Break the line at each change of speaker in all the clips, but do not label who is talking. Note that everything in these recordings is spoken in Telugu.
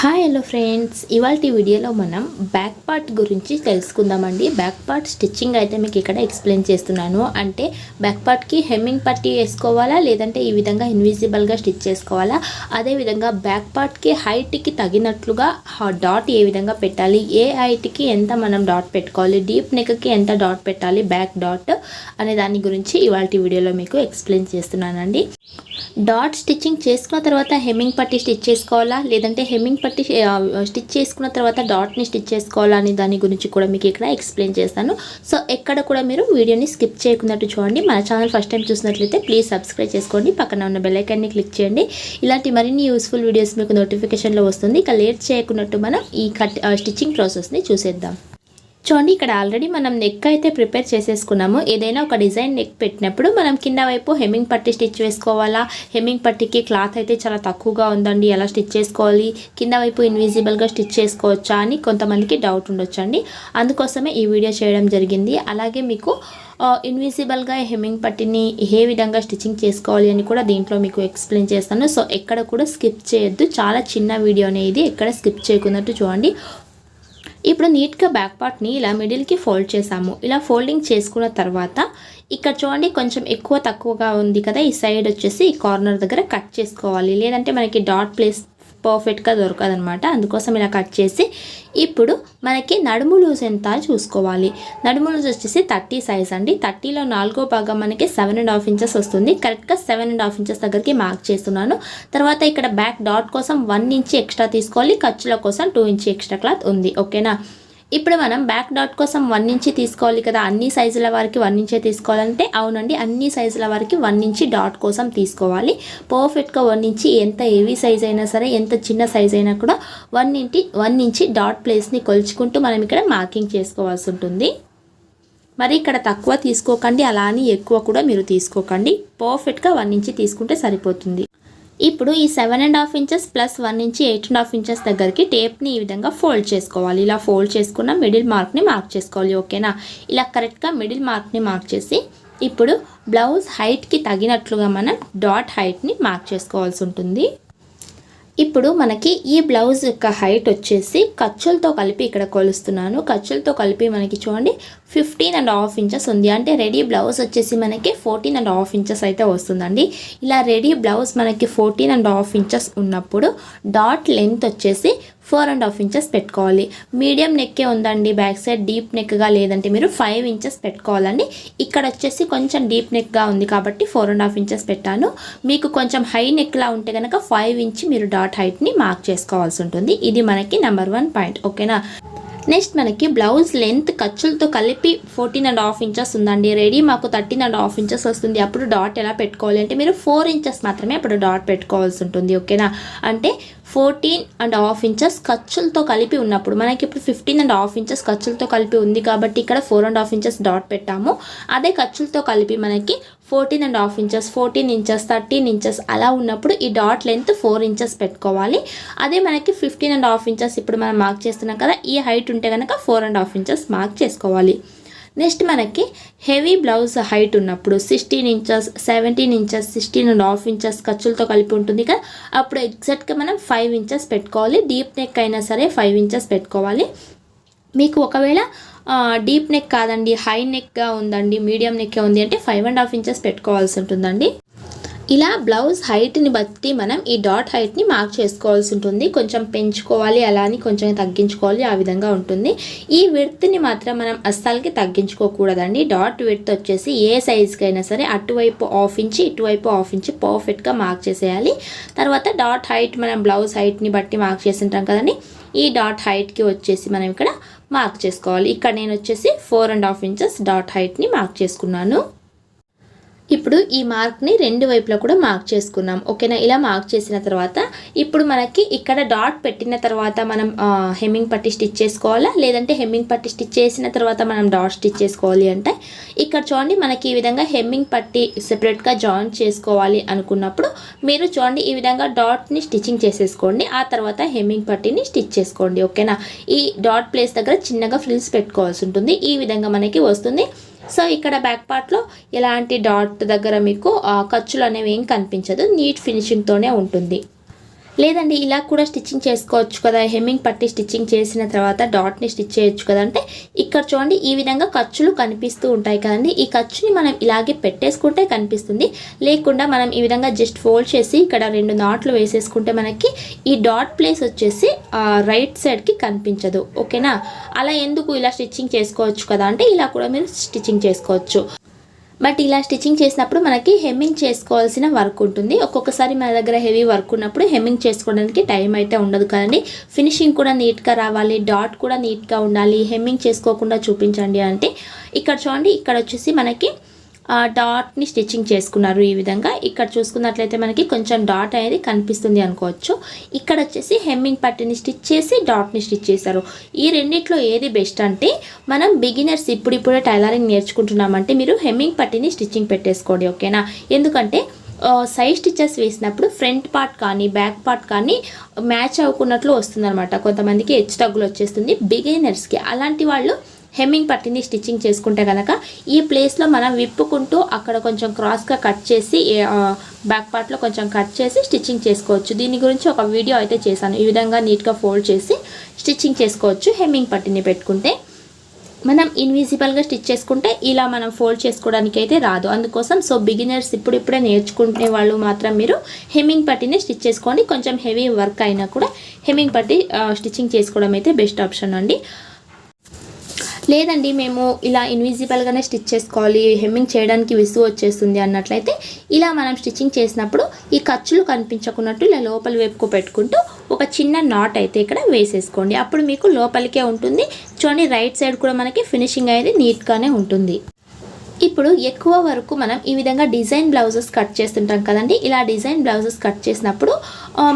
హాయ్ హలో ఫ్రెండ్స్ ఇవాళ వీడియోలో మనం బ్యాక్ పార్ట్ గురించి తెలుసుకుందామండి. బ్యాక్ పార్ట్ స్టిచ్చింగ్ అయితే మీకు ఇక్కడ ఎక్స్ప్లెయిన్ చేస్తున్నాను. అంటే బ్యాక్ పార్ట్కి హెమ్మింగ్ పట్టి వేసుకోవాలా? లేదంటే ఈ విధంగా ఇన్విజిబుల్గా స్టిచ్ చేసుకోవాలా? అదేవిధంగా బ్యాక్ పార్ట్కి హైట్కి తగినట్లుగా డాట్ ఏ విధంగా పెట్టాలి? ఏ హైట్కి ఎంత మనం డాట్ పెట్టుకోవాలి? డీప్ నెక్కి ఎంత డాట్ పెట్టాలి? బ్యాక్ డాట్ అనే దాని గురించి ఇవాళ వీడియోలో మీకు ఎక్స్ప్లెయిన్ చేస్తున్నానండి. డాట్ స్టిచ్చింగ్ చేసుకున్న తర్వాత హెమ్మింగ్ పట్టి స్టిచ్ చేసుకోవాలా? లేదంటే హెమ్మింగ్ పట్టి ఆ, స్టిచ్ చేసుకున్న తర్వాత డాట్ని స్టిచ్ చేసుకోవాలని దాని గురించి కూడా మీకు ఇక్కడ ఎక్స్ప్లెయిన్ చేస్తాను. సో ఎక్కడ కూడా మీరు వీడియోని స్కిప్ చేయకున్నట్టు చూడండి. మన ఛానల్ ఫస్ట్ టైం చూసినట్లయితే ప్లీజ్ సబ్స్క్రైబ్ చేసుకోండి. పక్కన ఉన్న బెల్లైకాన్ని క్లిక్ చేయండి. ఇలాంటి మరిన్ని యూస్ఫుల్ వీడియోస్ మీకు నోటిఫికేషన్లో వస్తుంది. ఇక లేట్ చేయకున్నట్టు మనం ఈ కట్ స్టిచ్చింగ్ ప్రాసెస్ని చూసేద్దాం. చూడండి ఇక్కడ ఆల్రెడీ మనం నెక్ అయితే ప్రిపేర్ చేసేసుకున్నాము. ఏదైనా ఒక డిజైన్ నెక్ పెట్టినప్పుడు మనం కింద వైపు హెమ్మింగ్ పట్టి స్టిచ్ వేసుకోవాలా? హెమ్మింగ్ పట్టికి క్లాత్ అయితే చాలా తక్కువగా ఉందండి. ఎలా స్టిచ్ చేసుకోవాలి? కింద వైపు ఇన్విజిబుల్గా స్టిచ్ చేసుకోవచ్చా అని కొంతమందికి డౌట్ ఉండొచ్చండి. అందుకోసమే ఈ వీడియో చేయడం జరిగింది. అలాగే మీకు ఇన్విజిబుల్గా హెమ్మింగ్ పట్టిని ఏ విధంగా స్టిచ్చింగ్ చేసుకోవాలి అని కూడా దీంట్లో మీకు ఎక్స్ప్లెయిన్ చేస్తాను. సో ఎక్కడ కూడా స్కిప్ చేయొద్దు. చాలా చిన్న వీడియో అనేది ఎక్కడ స్కిప్ చేయకున్నట్టు చూడండి. ఇప్పుడు నీట్గా బ్యాక్ పార్ట్ని ఇలా మిడిల్కి ఫోల్డ్ చేసాము ఇలా ఫోల్డింగ్ చేసుకున్న తర్వాత ఇక్కడ చూడండి కొంచెం ఎక్కువ తక్కువగా ఉంది కదా. ఈ సైడ్ వచ్చేసి ఈ కార్నర్ దగ్గర కట్ చేసుకోవాలి. లేదంటే మనకి డాట్ ప్లేస్ పర్ఫెక్ట్గా దొరకదనమాట అందుకోసం ఇలా కట్ చేసి ఇప్పుడు మనకి నడుము లూజ్ ఎంత చూసుకోవాలి. నడుము లూజ్ వచ్చేసి థర్టీ సైజ్ అండి. థర్టీలో నాలుగో భాగం మనకి సెవెన్ అండ్ హాఫ్ ఇంచెస్ వస్తుంది. కరెక్ట్గా సెవెన్ అండ్ హాఫ్ ఇంచెస్ దగ్గరికి మార్క్ చేస్తున్నాను. తర్వాత ఇక్కడ బ్యాక్ డాట్ కోసం వన్ ఇంచ్ ఎక్స్ట్రా తీసుకోవాలి. ఖర్చుల కోసం టూ ఇంచ్ ఎక్స్ట్రా క్లాత్ ఉంది. ఓకేనా? ఇప్పుడు మనం బ్యాక్ డాట్ కోసం వన్ ఇంచి తీసుకోవాలి కదా. అన్ని సైజుల వారికి వన్ ఇంచే తీసుకోవాలంటే అవునండి అన్ని సైజుల వారికి వన్ ఇంచి డాట్ కోసం తీసుకోవాలి. పర్ఫెక్ట్గా వన్ ఇంచి ఎంత హెవీ సైజ్ అయినా సరే ఎంత చిన్న సైజ్ అయినా కూడా వన్ ఇంటి వన్ ఇంచి డాట్ ప్లేస్ని కొలుచుకుంటూ మనం ఇక్కడ మార్కింగ్ చేసుకోవాల్సి ఉంటుంది. మరి ఇక్కడ తక్కువ తీసుకోకండి అలా అని ఎక్కువ కూడా మీరు తీసుకోకండి. పర్ఫెక్ట్గా వన్ ఇంచి తీసుకుంటే సరిపోతుంది. ఇప్పుడు ఈ seven and half inches plus one inch eight and half inches దగ్గరికి టేప్ని ఈ విధంగా ఫోల్డ్ చేసుకోవాలి. ఇలా ఫోల్డ్ చేసుకున్న మిడిల్ మార్క్ని మార్క్ చేసుకోవాలి ఓకేనా ఇలా కరెక్ట్గా మిడిల్ మార్క్ని మార్క్ చేసి ఇప్పుడు బ్లౌజ్ హైట్కి తగినట్లుగా మనం డాట్ హైట్ని మార్క్ చేసుకోవాల్సి ఉంటుంది. ఇప్పుడు మనకి ఈ బ్లౌజ్ యొక్క హైట్ వచ్చేసి ఖర్చులతో కలిపి ఇక్కడ కొలుస్తున్నాను. ఖర్చులతో కలిపి మనకి చూడండి ఫిఫ్టీన్ అండ్ హాఫ్ ఇంచెస్ ఉంది. అంటే రెడీ బ్లౌజ్ వచ్చేసి మనకి ఫోర్టీన్ అండ్ హాఫ్ ఇంచెస్ అయితే వస్తుందండి. ఇలా రెడీ బ్లౌజ్ మనకి ఫోర్టీన్ అండ్ హాఫ్ ఇంచెస్ ఉన్నప్పుడు డాట్ లెంత్ వచ్చేసి ఫోర్ అండ్ హాఫ్ ఇంచెస్ పెట్టుకోవాలి. మీడియం నెక్కే ఉందండి బ్యాక్ సైడ్ డీప్ నెక్గా లేదంటే మీరు ఫైవ్ ఇంచెస్ పెట్టుకోవాలండి. ఇక్కడ వచ్చేసి కొంచెం డీప్ నెక్గా ఉంది కాబట్టి ఫోర్ అండ్ హాఫ్ ఇంచెస్ పెట్టాను. మీకు కొంచెం హై నెక్లా ఉంటే కనుక ఫైవ్ ఇంచ్ మీరు డాట్ హైట్ని మార్క్ చేసుకోవాల్సి ఉంటుంది. ఇది మనకి నెంబర్ వన్ పాయింట్ ఓకేనా? నెక్స్ట్ మనకి బ్లౌజ్ లెంత్ ఖర్చులతో కలిపి ఫోర్టీన్ అండ్ హాఫ్ ఇంచెస్ ఉందండి. రెడీ మాకు థర్టీన్ అండ్ హాఫ్ ఇంచెస్ వస్తుంది. అప్పుడు డాట్ ఎలా పెట్టుకోవాలి అంటే మీరు ఫోర్ ఇంచెస్ మాత్రమే అప్పుడు డాట్ పెట్టుకోవాల్సి ఉంటుంది. ఓకేనా? అంటే ఫోర్టీన్ అండ్ హాఫ్ ఇంచెస్ ఖర్చులతో కలిపి ఉన్నప్పుడు మనకి ఇప్పుడు ఫిఫ్టీన్ అండ్ హాఫ్ ఇంచెస్ ఖర్చులతో కలిపి ఉంది కాబట్టి ఇక్కడ four and half inches dot పెట్టాము. అదే ఖర్చులతో కలిపి మనకి fourteen and half inches fourteen inches thirteen inches అలా ఉన్నప్పుడు ఈ డాట్ లెంత్ ఫోర్ ఇంచెస్ పెట్టుకోవాలి. అదే మనకి ఫిఫ్టీన్ అండ్ హాఫ్ ఇంచెస్ ఇప్పుడు మనం మార్క్ చేస్తున్నాం కదా ఈ హైట్ ఉంటే కనుక four and half inches mark చేసుకోవాలి. నెక్స్ట్ మనకి హెవీ బ్లౌజ్ హైట్ ఉన్నప్పుడు sixteen inches seventeen inches sixteen and half inches ఖర్చులతో కలిపి ఉంటుంది కదా అప్పుడు ఎగ్జాక్ట్గా మనం ఫైవ్ ఇంచెస్ పెట్టుకోవాలి. డీప్ నెక్ అయినా సరే ఫైవ్ ఇంచెస్ పెట్టుకోవాలి. మీకు ఒకవేళ డీప్ నెక్ కాదండి హై నెక్గా ఉందండి మీడియం నెక్గా ఉంది అంటే ఫైవ్ అండ్ హాఫ్ ఇంచెస్ పెట్టుకోవాల్సి ఉంటుందండి. ఇలా బ్లౌజ్ హైట్ని బట్టి మనం ఈ డాట్ హైట్ని మార్క్ చేసుకోవాల్సి ఉంటుంది. కొంచెం పెంచుకోవాలి అలా అని కొంచెం తగ్గించుకోవాలి ఆ విధంగా ఉంటుంది. ఈ విడ్త్ని మాత్రం మనం అస్సలకి తగ్గించుకోకూడదండి. డాట్ విడ్త్ వచ్చేసి ఏ సైజ్కి అయినా సరే అటువైపు ఆఫ్ ఇంచి ఇటువైపు ఆఫ్ ఇంచి పర్ఫెక్ట్గా మార్క్ చేసేయాలి. తర్వాత డాట్ హైట్ మనం బ్లౌజ్ హైట్ని బట్టి మార్క్ చేసింటాం కదండి. ఈ డాట్ హైట్కి వచ్చేసి మనం ఇక్కడ మార్క్ చేసుకోవాలి. ఇక్కడ నేను వచ్చేసి four and half inches dot హైట్ని మార్క్ చేసుకున్నాను. ఇప్పుడు ఈ మార్క్ని రెండు వైపులా కూడా మార్క్ చేసుకున్నాం. ఓకేనా? ఇలా మార్క్ చేసిన తర్వాత ఇప్పుడు మనకి ఇక్కడ డాట్ పెట్టిన తర్వాత మనం హెమ్మింగ్ పట్టి స్టిచ్ చేసుకోవాలా? లేదంటే హెమ్మింగ్ పట్టి స్టిచ్ చేసిన తర్వాత మనం డాట్ స్టిచ్ చేసుకోవాలి అంటే? ఇక్కడ చూడండి మనకి ఈ విధంగా హెమ్మింగ్ పట్టి సెపరేట్గా జాయిన్ చేసుకోవాలి అనుకున్నప్పుడు మీరు చూడండి ఈ విధంగా డాట్ని స్టిచ్చింగ్ చేసేసుకోండి. ఆ తర్వాత హెమ్మింగ్ పట్టిని స్టిచ్ చేసుకోండి. ఓకేనా? ఈ డాట్ ప్లేస్ దగ్గర చిన్నగా ఫ్రిల్స్ పెట్టుకోవాల్సి ఉంటుంది. ఈ విధంగా మనకి వస్తుంది. సో ఇక్కడ బ్యాక్ పార్ట్లో ఎలాంటి డాట్ దగ్గర మీకు ఆ, ఖర్చులు అనేవి ఏం కనిపించదు. నీట్ ఫినిషింగ్తోనే ఉంటుంది. లేదండి ఇలా కూడా స్టిచ్చింగ్ చేసుకోవచ్చు కదా. హెమ్మింగ్ పట్టి స్టిచ్చింగ్ చేసిన తర్వాత డాట్ని స్టిచ్ చేయొచ్చు కదా. అంటే ఇక్కడ చూడండి ఈ విధంగా ఖర్చులు కనిపిస్తూ ఉంటాయి కదండి. ఈ ఖర్చుని మనం ఇలాగే పెట్టేసుకుంటే కనిపిస్తుంది. లేకుండా మనం ఈ విధంగా జస్ట్ ఫోల్డ్ చేసి ఇక్కడ రెండు నాట్లు వేసేసుకుంటే మనకి ఈ డాట్ ప్లేస్ వచ్చేసి రైట్ సైడ్కి కనిపించదు. ఓకేనా? అలా ఎందుకు ఇలా స్టిచ్చింగ్ చేసుకోవచ్చు కదా? అంటే ఇలా కూడా మీరు స్టిచ్చింగ్ చేసుకోవచ్చు. బట్ ఇలా స్టిచ్చింగ్ చేసినప్పుడు మనకి హెమ్మింగ్ చేసుకోవాల్సిన వర్క్ ఉంటుంది. ఒక్కొక్కసారి మన దగ్గర హెవీ వర్క్ ఉన్నప్పుడు హెమ్మింగ్ చేసుకోవడానికి టైం అయితే ఉండదు కదండి. ఫినిషింగ్ కూడా నీట్గా రావాలి డాట్ కూడా నీట్గా ఉండాలి హెమ్మింగ్ చేసుకోకుండా చూపించండి అంటే. ఇక్కడ చూడండి ఇక్కడ వచ్చేసి మనకి డాట్ని స్టిచ్చింగ్ చేసుకున్నారు ఈ విధంగా. ఇక్కడ చూసుకున్నట్లయితే మనకి కొంచెం డాట్ అనేది కనిపిస్తుంది అనుకోవచ్చు. ఇక్కడ వచ్చేసి హెమ్మింగ్ పట్టిని స్టిచ్ చేసి డాట్ని స్టిచ్ చేశారు. ఈ రెండిట్లో ఏది బెస్ట్ అంటే మనం బిగినర్స్ ఇప్పుడిప్పుడే టైలరింగ్ నేర్చుకుంటున్నామంటే మీరు హెమ్మింగ్ పట్టిని స్టిచ్చింగ్ పెట్టేసుకోండి ఓకేనా? ఎందుకంటే సైడ్ స్టిచెస్ వేసినప్పుడు ఫ్రంట్ పార్ట్ కానీ బ్యాక్ పార్ట్ కానీ మ్యాచ్ అవ్వకున్నట్లు వస్తుందన్నమాట. కొంతమందికి హెచ్చు తగ్గులు వచ్చేస్తుంది. బిగినర్స్కి అలాంటి వాళ్ళు హెమ్మింగ్ పట్టిని స్టిచ్చింగ్ చేసుకుంటే కనుక ఈ ప్లేస్లో మనం విప్పుకుంటూ అక్కడ కొంచెం క్రాస్గా కట్ చేసి బ్యాక్ పార్ట్లో కొంచెం కట్ చేసి స్టిచ్చింగ్ చేసుకోవచ్చు. దీని గురించి ఒక వీడియో అయితే చేశాను. ఈ విధంగా నీట్గా ఫోల్డ్ చేసి స్టిచ్చింగ్ చేసుకోవచ్చు హెమ్మింగ్ పట్టిని పెట్టుకుంటే. మనం ఇన్విజిబుల్గా స్టిచ్ చేసుకుంటే ఇలా మనం ఫోల్డ్ చేసుకోవడానికి అయితే రాదు. అందుకోసం సో బిగినర్స్ ఇప్పుడిప్పుడే నేర్చుకునే వాళ్ళు మాత్రం మీరు హెమ్మింగ్ పట్టిని స్టిచ్ చేసుకోండి. కొంచెం హెవీ వర్క్ అయినా కూడా హెమ్మింగ్ పట్టి స్టిచ్చింగ్ చేసుకోవడం అయితే బెస్ట్ ఆప్షన్ అండి. లేదండి మేము ఇలా ఇన్విజిబుల్గానే స్టిచ్ చేసుకోవాలి హెమ్మింగ్ చేయడానికి విసుగు వచ్చేస్తుంది అన్నట్లయితే ఇలా మనం స్టిచ్చింగ్ చేసినప్పుడు ఈ ఖర్చులు కనిపించకున్నట్టు ఇలా లోపల వైపుకు పెట్టుకుంటూ ఒక చిన్న నాట్ అయితే ఇక్కడ వేసేసుకోండి. అప్పుడు మీకు లోపలికే ఉంటుంది. చూడండి రైట్ సైడ్ కూడా మనకి ఫినిషింగ్ అనేది నీట్గానే ఉంటుంది. ఇప్పుడు ఎక్కువ వరకు మనం ఈ విధంగా డిజైన్ బ్లౌజెస్ కట్ చేస్తుంటాం కదండి. ఇలా డిజైన్ బ్లౌజెస్ కట్ చేసినప్పుడు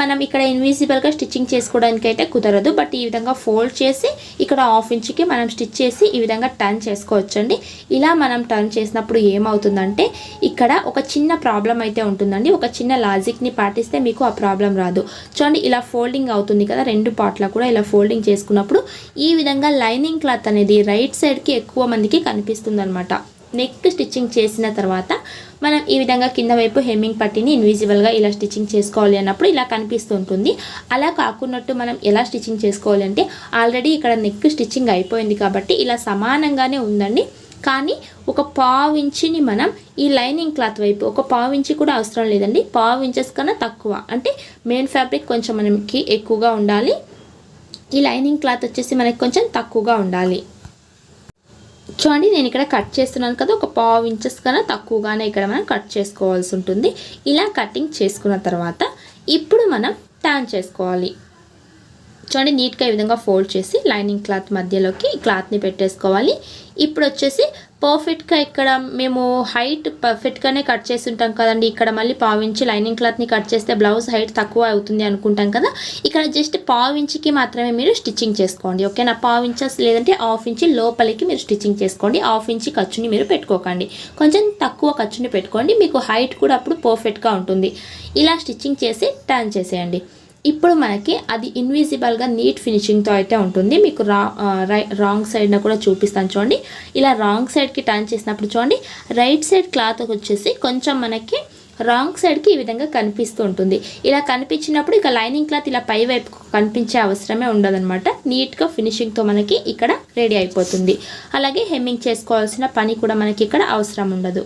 మనం ఇక్కడ ఇన్విజిబుల్గా స్టిచ్చింగ్ చేసుకోవడానికి అయితే కుదరదు. బట్ ఈ విధంగా ఫోల్డ్ చేసి ఇక్కడ హాఫ్ ఇంచ్కి మనం స్టిచ్ చేసి ఈ విధంగా టర్న్ చేసుకోవచ్చండి. ఇలా మనం టర్న్ చేసినప్పుడు ఏమవుతుందంటే ఇక్కడ ఒక చిన్న ప్రాబ్లం అయితే ఉంటుందండి. ఒక చిన్న లాజిక్ని పాటిస్తే మీకు ఆ ప్రాబ్లం రాదు. చూడండి ఇలా ఫోల్డింగ్ అవుతుంది కదా రెండు పార్ట్ల కూడా ఇలా ఫోల్డింగ్ చేసుకున్నప్పుడు ఈ విధంగా లైనింగ్ క్లాత్ అనేది రైట్ సైడ్కి ఎక్కువ మందికి కనిపిస్తుంది అనమాట నెక్ స్టిచ్చింగ్ చేసిన తర్వాత మనం ఈ విధంగా కింద వైపు హెమ్మింగ్ పట్టిని ఇన్విజిబుల్గా ఇలా స్టిచ్చింగ్ చేసుకోవాలి అన్నప్పుడు ఇలా కనిపిస్తూ ఉంటుంది. అలా కాకున్నట్టు మనం ఎలా స్టిచ్చింగ్ చేసుకోవాలి అంటే ఆల్రెడీ ఇక్కడ నెక్ స్టిచ్చింగ్ అయిపోయింది కాబట్టి ఇలా సమానంగానే ఉందండి. కానీ ఒక పావు ఇంచుని మనం ఈ లైనింగ్ క్లాత్ వైపు ఒక పావు ఇంచి కూడా అవసరం లేదండి. పావు ఇంచెస్ కన్నా తక్కువ. అంటే మెయిన్ ఫ్యాబ్రిక్ కొంచెం మనకి ఎక్కువగా ఉండాలి. ఈ లైనింగ్ క్లాత్ వచ్చేసి మనకి కొంచెం తక్కువగా ఉండాలి. చూడండి నేను ఇక్కడ కట్ చేస్తున్నాను కదా ఒక పావు ఇంచెస్ కన్నా తక్కువగానే ఇక్కడ మనం కట్ చేసుకోవాల్సి ఉంటుంది. ఇలా కటింగ్ చేసుకున్న తర్వాత ఇప్పుడు మనం ట్యాన్ చేసుకోవాలి. చూడండి నీట్గా ఈ విధంగా ఫోల్డ్ చేసి లైనింగ్ క్లాత్ మధ్యలోకి క్లాత్ని పెట్టేసుకోవాలి. ఇప్పుడు వచ్చేసి పర్ఫెక్ట్గా ఇక్కడ మేము హైట్ పర్ఫెక్ట్గానే కట్ చేసి ఉంటాం కదండి. ఇక్కడ మళ్ళీ పావించి లైనింగ్ క్లాత్ని కట్ చేస్తే బ్లౌజ్ హైట్ తక్కువ అవుతుంది అనుకుంటాం కదా. ఇక్కడ జస్ట్ పావించికి మాత్రమే మీరు స్టిచ్చింగ్ చేసుకోండి. ఓకేనా పావించస్ లేదంటే హాఫ్ ఇంచి లోపలికి మీరు స్టిచ్చింగ్ చేసుకోండి. హాఫ్ ఇంచి ఖర్చుని మీరు పెట్టుకోకండి. కొంచెం తక్కువ ఖర్చుని పెట్టుకోండి. మీకు హైట్ కూడా అప్పుడు పర్ఫెక్ట్గా ఉంటుంది. ఇలా స్టిచ్చింగ్ చేసి టర్న్ చేసేయండి. ఇప్పుడు మనకి అది ఇన్విజిబుల్గా నీట్ ఫినిషింగ్తో అయితే ఉంటుంది. మీకు రా రాంగ్ సైడ్న కూడా చూపిస్తాను చూడండి. ఇలా రాంగ్ సైడ్కి టర్న్ చేసినప్పుడు చూడండి రైట్ సైడ్ క్లాత్ వచ్చేసి కొంచెం మనకి రాంగ్ సైడ్కి ఈ విధంగా కనిపిస్తూ ఉంటుంది. ఇలా కనిపించినప్పుడు ఇక లైనింగ్ క్లాత్ ఇలా పై వైపు కనిపించే అవసరమే ఉండదనమాట నీట్గా ఫినిషింగ్తో మనకి ఇక్కడ రెడీ అయిపోతుంది. అలాగే హెమ్మింగ్ చేసుకోవాల్సిన పని కూడా మనకి ఇక్కడ అవసరం ఉండదు.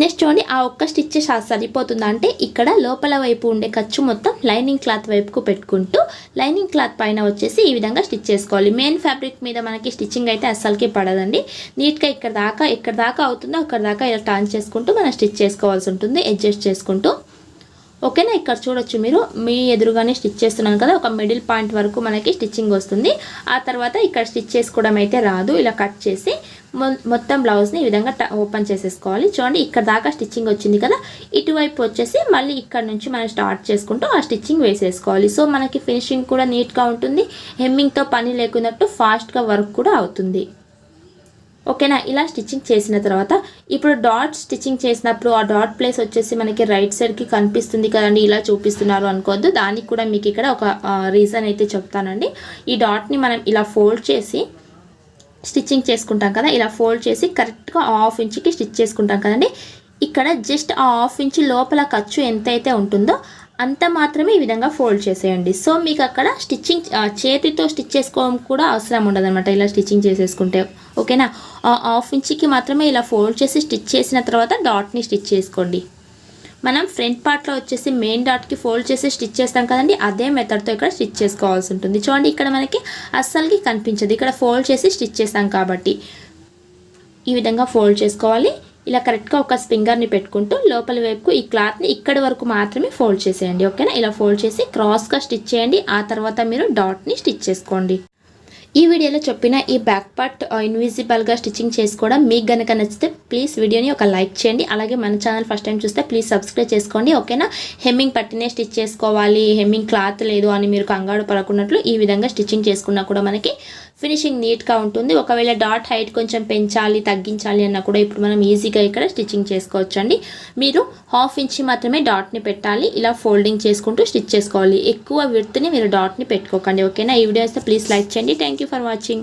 నెక్స్ట్ చూడండి ఆ ఒక్క స్టిచ్ సరిపోతుందా అంటే ఇక్కడ లోపల వైపు ఉండే ఖర్చు మొత్తం లైనింగ్ క్లాత్ వైపుకు పెట్టుకుంటూ లైనింగ్ క్లాత్ పైన వచ్చేసి ఈ విధంగా స్టిచ్ చేసుకోవాలి. మెయిన్ ఫ్యాబ్రిక్ మీద మనకి స్టిచ్చింగ్ అయితే అస్సలకి పడదండి. నీట్గా ఇక్కడ దాకా ఎక్కడ దాకా అవుతుందో అక్కడ దాకా ఇలా టర్న్ చేసుకుంటూ మనం స్టిచ్ చేసుకోవాల్సి ఉంటుంది అడ్జస్ట్ చేసుకుంటూ. ఓకేనా? ఇక్కడ చూడొచ్చు మీరు. మీ ఎదురుగానే స్టిచ్ చేస్తున్నాను కదా ఒక మిడిల్ పాయింట్ వరకు మనకి స్టిచ్చింగ్ వస్తుంది. ఆ తర్వాత ఇక్కడ స్టిచ్ చేసుకోవడం అయితే రాదు. ఇలా కట్ చేసి మొత్తం బ్లౌజ్ని ఈ విధంగా ఓపెన్ చేసేసుకోవాలి. చూడండి ఇక్కడ దాకా స్టిచ్చింగ్ వచ్చింది కదా. ఇటువైపు వచ్చేసి మళ్ళీ ఇక్కడ నుంచి మనం స్టార్ట్ చేసుకుంటూ ఆ స్టిచ్చింగ్ వేసేసుకోవాలి. సో మనకి ఫినిషింగ్ కూడా నీట్గా ఉంటుంది. హెమ్మింగ్తో పని లేకున్నట్టు ఫాస్ట్గా వర్క్ కూడా అవుతుంది. ఓకేనా? ఇలా స్టిచ్చింగ్ చేసిన తర్వాత ఇప్పుడు డాట్ స్టిచ్చింగ్ చేసినప్పుడు ఆ డాట్ ప్లేస్ వచ్చేసి మనకి రైట్ సైడ్కి కనిపిస్తుంది కదండి ఇలా చూపిస్తున్నారు అనుకోవద్దు. దానికి కూడా మీకు ఇక్కడ ఒక రీజన్ అయితే చెప్తానండి. ఈ డాట్ని మనం ఇలా ఫోల్డ్ చేసి స్టిచ్చింగ్ చేసుకుంటాం కదా ఇలా ఫోల్డ్ చేసి కరెక్ట్గా హాఫ్ ఇంచ్కి స్టిచ్ చేసుకుంటాం కదండి. ఇక్కడ జస్ట్ ఆ హాఫ్ ఇంచ్ లోపల ఖర్చు ఎంతైతే ఉంటుందో అంత మాత్రమే ఈ విధంగా ఫోల్డ్ చేసేయండి. సో మీకు అక్కడ స్టిచ్చింగ్ చేతితో స్టిచ్ చేసుకోవడం కూడా అవసరం ఉండదు అనమాట ఇలా స్టిచ్చింగ్ చేసేసుకుంటే ఓకేనా? హాఫ్ ఇంచ్కి మాత్రమే ఇలా ఫోల్డ్ చేసి స్టిచ్ చేసిన తర్వాత డాట్ని స్టిచ్ చేసుకోండి. మనం ఫ్రంట్ పార్ట్లో వచ్చేసి మెయిన్ డాట్కి ఫోల్డ్ చేసి స్టిచ్ చేస్తాం కదండి అదే మెథడ్తో ఇక్కడ స్టిచ్ చేసుకోవాల్సి ఉంటుంది. చూడండి ఇక్కడ మనకి అస్సలకి కనిపించదు. ఇక్కడ ఫోల్డ్ చేసి స్టిచ్ చేస్తాం కాబట్టి ఈ విధంగా ఫోల్డ్ చేసుకోవాలి. ఇలా కరెక్ట్గా ఒక స్పింగర్ని పెట్టుకుంటూ లోపల వైపుకు ఈ క్లాత్ని ఇక్కడి వరకు మాత్రమే ఫోల్డ్ చేసేయండి ఓకేనా? ఇలా ఫోల్డ్ చేసి క్రాస్గా స్టిచ్ చేయండి ఆ తర్వాత మీరు డాట్ని స్టిచ్ చేసుకోండి. ఈ వీడియోలో చెప్పిన ఈ బ్యాక్ పార్ట్ ఇన్విజిబుల్గా స్టిచ్చింగ్ చేసుకోవడం మీకు గనక నచ్చితే ప్లీజ్ వీడియోని ఒక లైక్ చేయండి అలాగే మన ఛానల్ ఫస్ట్ టైం చూస్తే ప్లీజ్ సబ్స్క్రైబ్ చేసుకోండి ఓకేనా? హెమ్మింగ్ పట్టినే స్టిచ్ చేసుకోవాలి హెమ్మింగ్ క్లాత్ లేదు అని మీరు కంగారు పడకున్నట్లు ఈ విధంగా స్టిచ్చింగ్ చేసుకున్నా కూడా మనకి ఫినిషింగ్ నీట్గా ఉంటుంది. ఒకవేళ డాట్ హైట్ కొంచెం పెంచాలి తగ్గించాలి అన్నా కూడా ఇప్పుడు మనం ఈజీగా ఇక్కడ స్టిచ్చింగ్ చేసుకోవచ్చు అండి మీరు హాఫ్ ఇంచి మాత్రమే డాట్ని పెట్టాలి. ఇలా ఫోల్డింగ్ చేసుకుంటూ స్టిచ్ చేసుకోవాలి. ఎక్కువ విడ్త్ని మీరు డాట్ని పెట్టుకోకండి. ఓకేనా? ఈ వీడియో వస్తే ప్లీజ్ లైక్ చేయండి. Thank you for watching